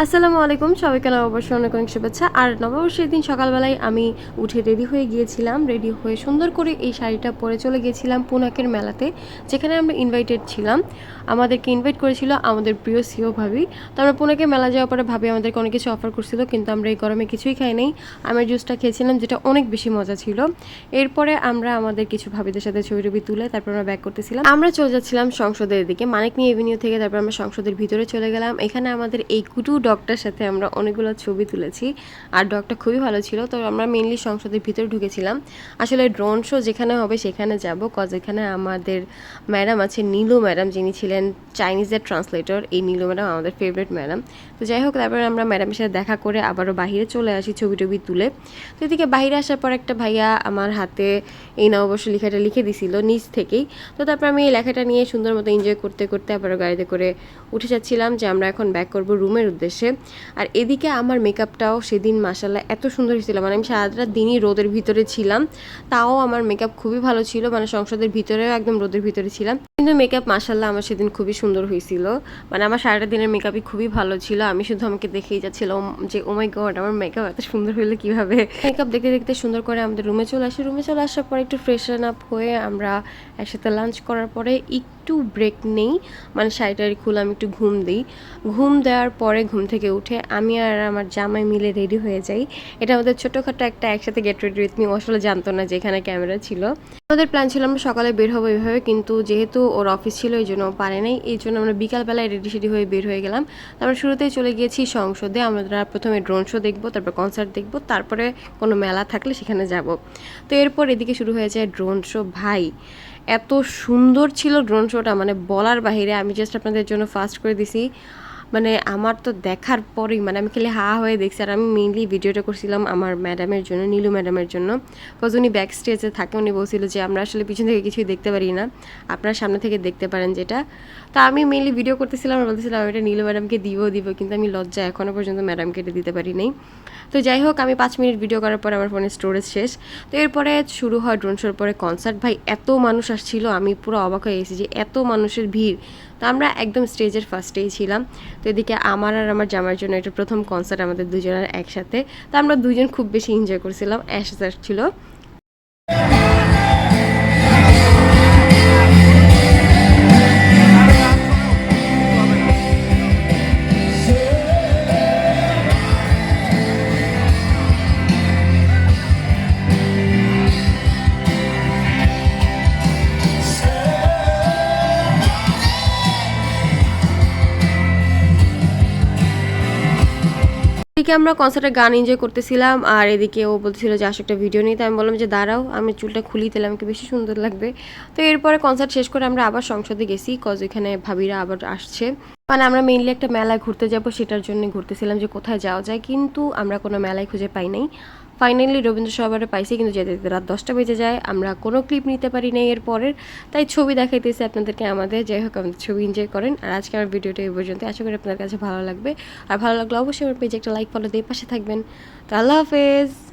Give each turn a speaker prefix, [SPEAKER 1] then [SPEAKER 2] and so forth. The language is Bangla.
[SPEAKER 1] আসসালামু আলাইকুম, সবাইকে নববর্ষের অনেক অনেক শুভেচ্ছা। আর নববর্ষের দিন সকালবেলায় আমি উঠে রেডি হয়ে গিয়েছিলাম, রেডি হয়ে সুন্দর করে এই শাড়িটা পরে চলে গিয়েছিলাম পুনাকের মেলাতে, যেখানে আমরা ইনভাইটেড ছিলাম। আমাদেরকে ইনভাইট করেছিল আমাদের প্রিয় সিও ভাবি। তো আমরা পুনাকে মেলা যাওয়ার পরে ভাবি আমাদেরকে অনেক কিছু অফার করছিল, কিন্তু আমরা এই গরমে কিছুই খাই নাই। আমের জুসটা খেয়েছিলাম, যেটা অনেক বেশি মজা ছিল। এরপরে আমরা আমাদের কিছু ভাবিদের সাথে ছবি টবি তুলে তারপর আমরা ব্যাক করতেছিলাম। আমরা চলে যাচ্ছিলাম সংসদের দিকে, মানিক নিয়ে এভিনিউ থেকে, তারপর আমরা সংসদের ভিতরে চলে গেলাম। এখানে আমাদের এই কুটু ডগটার সাথে আমরা অনেকগুলো ছবি তুলেছি আর ডগটা খুবই ভালো ছিল। তো আমরা মেনলি সংসদের ভিতরে ঢুকেছিলাম। আসলে ড্রোন শো যেখানে হবে সেখানে যাব কজ এখানে আমাদের ম্যাডাম আছে নীলু ম্যাডাম যিনি ছিলেন চাইনিজের ট্রান্সলেটর এই নীলু ম্যাডাম আমাদের ফেভারিট ম্যাডাম তো যাই হোক, তারপরে আমরা ম্যাডামের সাথে দেখা করে আবারও বাহিরে চলে আসি ছবি টবি তুলে। তো এদিকে বাইরে আসার পর একটা ভাইয়া আমার হাতে এই নববর্ষ লেখাটা লিখে দিছিল নিজ থেকেই। তো তারপর আমি এই লেখাটা নিয়ে সুন্দর মতো এনজয় করতে করতে আবারও গাড়িতে করে উঠে যাচ্ছিলাম যে আমরা এখন ব্যাক করব রুমের উদ্দেশ্যে। আর এদিকে আমার মেকআপটাও সেদিন মাসাল্লাহ এত সুন্দর হয়েছিল। মানে আমি সারাটা দিনই রোদের ভিতরে ছিলাম। তাও আমার মেকআপ খুবই ভালো ছিল। মানে সংসদের ভিতরেও একদম রোদের ভিতরে ছিলাম। কিন্তু মেকআপ মাসাল্লাহ আমার সেদিন খুবই সুন্দর হয়েছিল। মানে আমার সারাটা দিনের মেকআপই খুবই ভালো ছিল। আমি শুধু আমাকে দেখেই যাচ্ছিলাম যে ও মাই গড আমার মেকআপ এত সুন্দর হলে কীভাবে? মেকআপ দেখতে দেখতে সুন্দর করে আমাদের রুমে চলে আসি। রুমে চলে আসার পরে একটু ফ্রেশন আপ হয়ে আমরা একসাথে লাঞ্চ করার পরে একটু ব্রেক নেই। মানে শাড়িটারি খুলে আমি একটু ঘুম দিই। ঘুম দেওয়ার পরে ঘুম থেকে উঠে আমি আর আমার জামাই মিলে রেডি হয়ে যাই। এটা আমাদের ছোটোখাটো একটা একসাথে গেট রেডি উইথ মি আসলে জানতো না যে এখানে ক্যামেরা ছিল। আমাদের প্ল্যান ছিল আমরা সকালে বের হব এইভাবে কিন্তু যেহেতু ওর অফিস ছিল, এই জন্য পারে নাই। এই জন্য আমরা বিকালবেলায় রেডি সেডি হয়ে বের হয়ে গেলাম। আমরা শুরুতেই চলে গিয়েছি সংসদে। আমরা প্রথমে ড্রোন শো দেখব, তারপর কনসার্ট দেখব, তারপরে কোনো মেলা থাকলে সেখানে যাব। তো এরপর এদিকে শুরু হয়ে যায় ড্রোন শো ভাই, এত সুন্দর ছিল ড্রোন শোটা মানে বলার বাহিরে আমি জাস্ট আপনাদের জন্য ফাস্ট করে দিছি। মানে আমার তো দেখার পরেই মানে আমি খালি হা হয়ে দেখছি। আর আমি মেইনলি ভিডিওটা করছিলাম আমার ম্যাডামের জন্য, নীলু ম্যাডামের জন্য। বিকজ উনি ব্যাক স্টেজে থাকে, উনি বলছিল যে, আমরা আসলে পিছন থেকে কিছুই দেখতে পারি না। আপনার সামনে থেকে দেখতে পারেন যেটা। তো আমি মেইনলি ভিডিও করতেছিলাম আর বলতেছিলাম, আমি এটা নীলু ম্যাডামকে দিব দিব। কিন্তু আমি লজ্জা এখনও পর্যন্ত ম্যাডামকে এটা দিতে পারি নাই। তো যাই হোক, আমি পাঁচ মিনিট ভিডিও করার পর আমার ফোনের স্টোরেজ শেষ। তো এরপরে শুরু হয় ড্রোন শোর পরে কনসার্ট ভাই, এত মানুষ আসছিল, আমি পুরো অবাক হয়ে গেছি যে, এত মানুষের ভিড়। তো আমরা একদম স্টেজের ফার্স্টেই ছিলাম। তো এদিকে আমার আর আমার জামার জন্য এটা প্রথম কনসার্ট আমাদের দুজনের একসাথে। তো আমরা দুজন খুব বেশি এনজয় করছিলাম। অ্যাশ ছিল। এদিকে আমরা কনসার্টে গান এনজয় করতেছিলাম, আর এদিকে ও বলছিল যে, আসো একটা ভিডিও নিতে আমি বললাম যে, দাঁড়াও, আমি চুলটা খুলি, তাহলে আমাকে বেশি সুন্দর লাগবে। তো এরপরে কনসার্ট শেষ করে আমরা আবার সংসদে গেছি কজ এখানে ভাবিরা আবার আসছে। মানে আমরা মেইনলি একটা মেলায় ঘুরতে যাব, সেটার জন্য ঘুরতেছিলাম যে কোথায় যাওয়া যায়, কিন্তু আমরা কোনো মেলায় খুঁজে পাই নাই। ফাইনালি রবীন্দ্র সরোবরে পাইছি, কিন্তু যেতে যেতে রাত দশটা বেজে যায়, আমরা কোনো ক্লিপ নিতে পারি নাই এর পরের। তাই ছবি দেখাইতেছি আপনাদেরকে আমাদের, যাই হোক, আমাদের ছবি এনজয় করেন। আর আজকে আমার ভিডিওটা এই পর্যন্ত আশা করি আপনাদের কাছে ভালো লাগবে। আর ভালো লাগলে অবশ্যই আমার পেজে একটা লাইক ফলো দিয়ে পাশে থাকবেন। তো আল্লাহ হাফেজ!